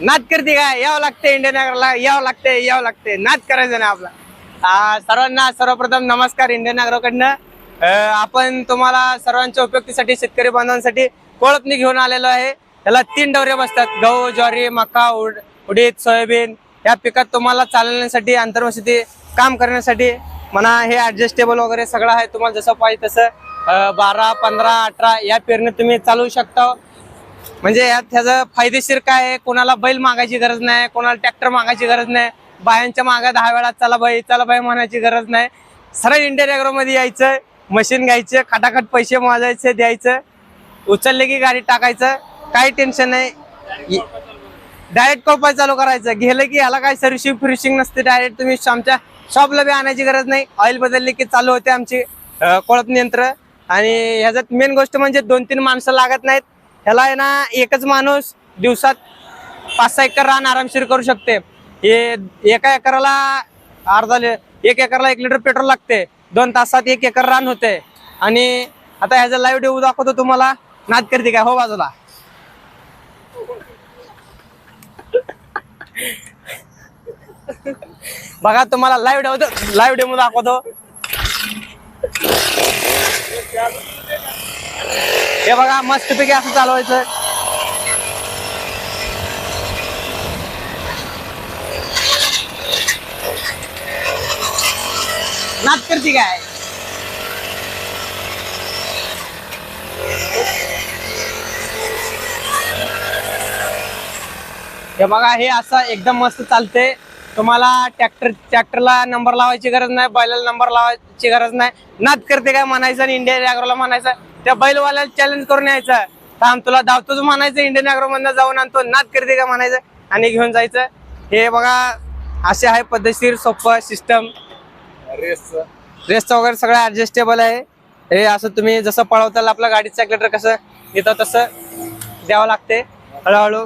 नाद करते काय यावं लागते इंडियन नगरला यावं लागते यावं लागते. नाद करायचं ना आपला. आ, सर्वांना सर्वप्रथम नमस्कार इंडियन नगरकडनं आपण तुम्हाला सर्वांच्या उपयुक्तीसाठी शेतकरी बांधवांसाठी कोळपणी घेऊन आलेलो आहे. त्याला तीन डवरे बसतात. गहू ज्वारी मका उड उडीद सोयाबीन. या पिकात तुम्हाला चालवण्यासाठी आंतरवसती काम करण्यासाठी म्हणा हे ॲडजस्टेबल वगैरे सगळं आहे. तुम्हाला जसं पाहिजे तसं बारा पंधरा अठरा या पेरणी तुम्ही चालवू शकता. म्हणजे यात ह्याचं फायदेशीर काय आहे? कोणाला बैल मागायची गरज नाही कोणाला ट्रॅक्टर मागायची गरज नाही बायांच्या मागा दहा वेळा चला बाई चला बाई म्हणायची गरज नाही. सरळ इंडियन यायचं मशीन घ्यायचं खटाखट पैसे मोजायचे द्यायचं उचलले की गाडी टाकायचं काही टेन्शन नाही. डायरेक्ट कोपाय चालू करायचं. गेलं की ह्याला काय सर्व्हिसिंग फिनिशिंग नसते डायरेक्ट तुम्ही आमच्या शॉपला बी आणायची गरज नाही. ऑइल बदलली की चालू होते आमची अं, कोळपणी यंत्र आणि ह्याच्यात मेन गोष्ट म्हणजे दोन तीन माणसं लागत नाहीत. ह्याला आहे ना एकच माणूस दिवसात पाच सहा एकर रान आरामशीर करू शकते. हे एका एकराला अर्धा एक एकरला एक लिटर पेट्रोल लागते. दोन तासात एक एकर रान होते. आणि आता ह्याचा लाईव्ह डेऊ दाखवतो तुम्हाला. नाद करते काय? हो बाजूला. बघा तुम्हाला लाईव्ह डेमो लाईव्ह डेमो दाखवतो. हे बघा मस्त पैकी असं चालवायचं. नाच करते काय? हे बघा हे असं एकदम मस्त चालते. तुम्हाला ट्रॅक्टर ट्रॅक्टरला नंबर लावायची गरज नाही बैलाला नंबर लावायची गरज नाही. नाद करते काय म्हणायचं आणि इंडियन अॅग्रोला म्हणायचं? त्या बैलवाल्याला चॅलेंज करून यायचं. थांब तुला धावतोच म्हणायचं इंडियन अॅग्रो मधनं जाऊन आणतो नाद करते का म्हणायचं आणि घेऊन जायचं. हे बघा असे आहे पद्धतशीर सोपं सिस्टम रेस रेसचं वगैरे सगळं ऍडजस्टेबल आहे. हे असं तुम्ही जसं पळवताल आपलं गाडीचं ॲक्लेटर कसं येतं तसं द्यावं लागते हळूहळू.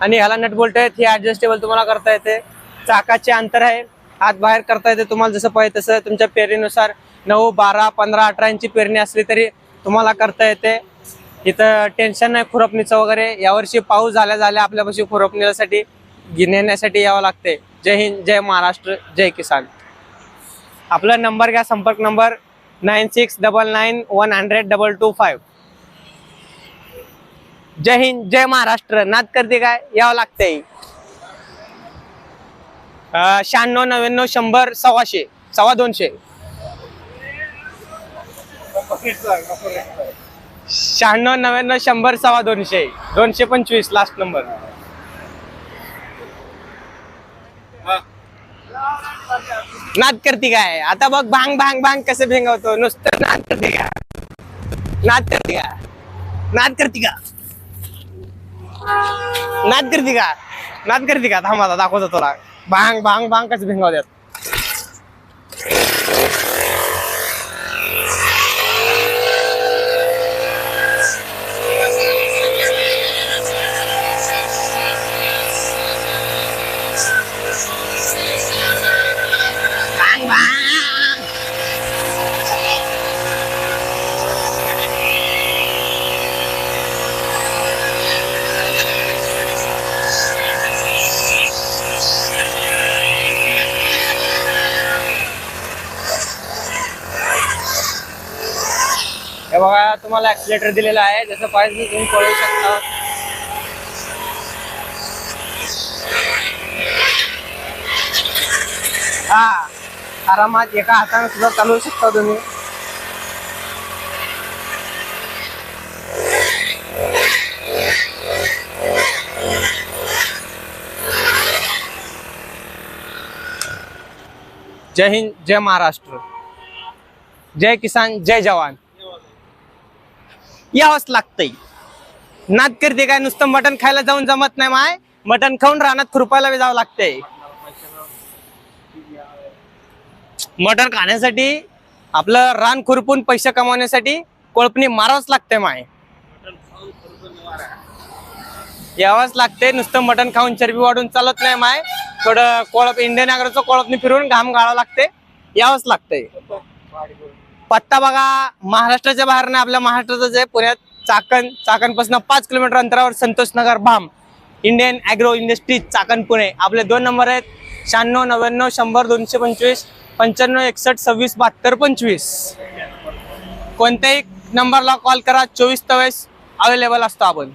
आणि ह्याला नट बोल्ट आहेत हे ऍडजस्टेबल तुम्हाला करता येते. चाकाचे अंतर आहे हात बाहेर करता येते तुम्हाला जसं पाहिजे तसं. तुमच्या पेरणीनुसार नऊ बारा पंधरा अठरा इंची पेरणी असली तरी तुम्हाला करता येते. इथं टेन्शन नाही खुरपणीचं वगैरे. यावर्षी पाऊस झाल्या झाल्या आपल्यापाशी खुरपणीसाठी घेण्यासाठी यावं लागते जय हिंद जय महाराष्ट्र जय किसान. आपला नंबर घ्या संपर्क number nine six double nine one hundred double two five जय हिंद जय महाराष्ट्र. नाद करते काय? यावं लागतंय. शहाण्णव नव्याण्णव शंभर सव्वाशे सव्वा दोनशे. शहाण्णव नव्याण्णव शंभर सव्वा दोनशे. दोनशे पंचवीस लास्ट नंबर नाद करते काय? आता बघ भांग भांग भांग कसं भेंगवतो. नुसतं नाद करते का? नाद करते का? नाद करते का? नाद करते का? नाद करते का? थांबा दाखवतो तुला. भांग भांग भांग कसं भेंगवतात. पाया तुम्हाला ऍक्सिलेटर दिलेला आहे. जसं पाहिजे तुम्ही पळू शकता. हा. आरामात एका हाताने सुद्धा चालवू शकता तुम्ही. जय हिंद जय महाराष्ट्र. जय किसान जय जवान. यावंच लागतंय. नाद करते काय नुसतं मटण खायला जाऊन जमत नाही माय. मटण खाऊन रानात खुरपायला बी जावं लागतंय. मटण खाण्यासाठी आपलं रान खुरपून पैसे कमावण्यासाठी कोळपणी मारावंच लागतंय माय. यावंच लागते नुसतं मटण खाऊन चरबी वाढून चालत नाही माय. थोडं कोळप इंडियन आग्रचं कोळपणी फिरून घाम गाळावं लागते यावंच लागतंय. पत्ता बघा. महाराष्ट्राच्या बाहेर नाही आपल्या महाराष्ट्रातच आहे पुण्यात चाकण चाकणपासून पाच किलोमीटर अंतरावर Santosh Nagar Bham Indian agro industries Chakan Pune. आपले दोन नंबर आहेत. शहाण्णव नव्याण्णव शंभर दोनशे पंचवीस पंच्याण्णव एकसष्ट सव्वीस बहात्तर पंचवीस. कोणत्याही नंबरला कॉल करा. चोवीस तवेस अवेलेबल असतो आपण.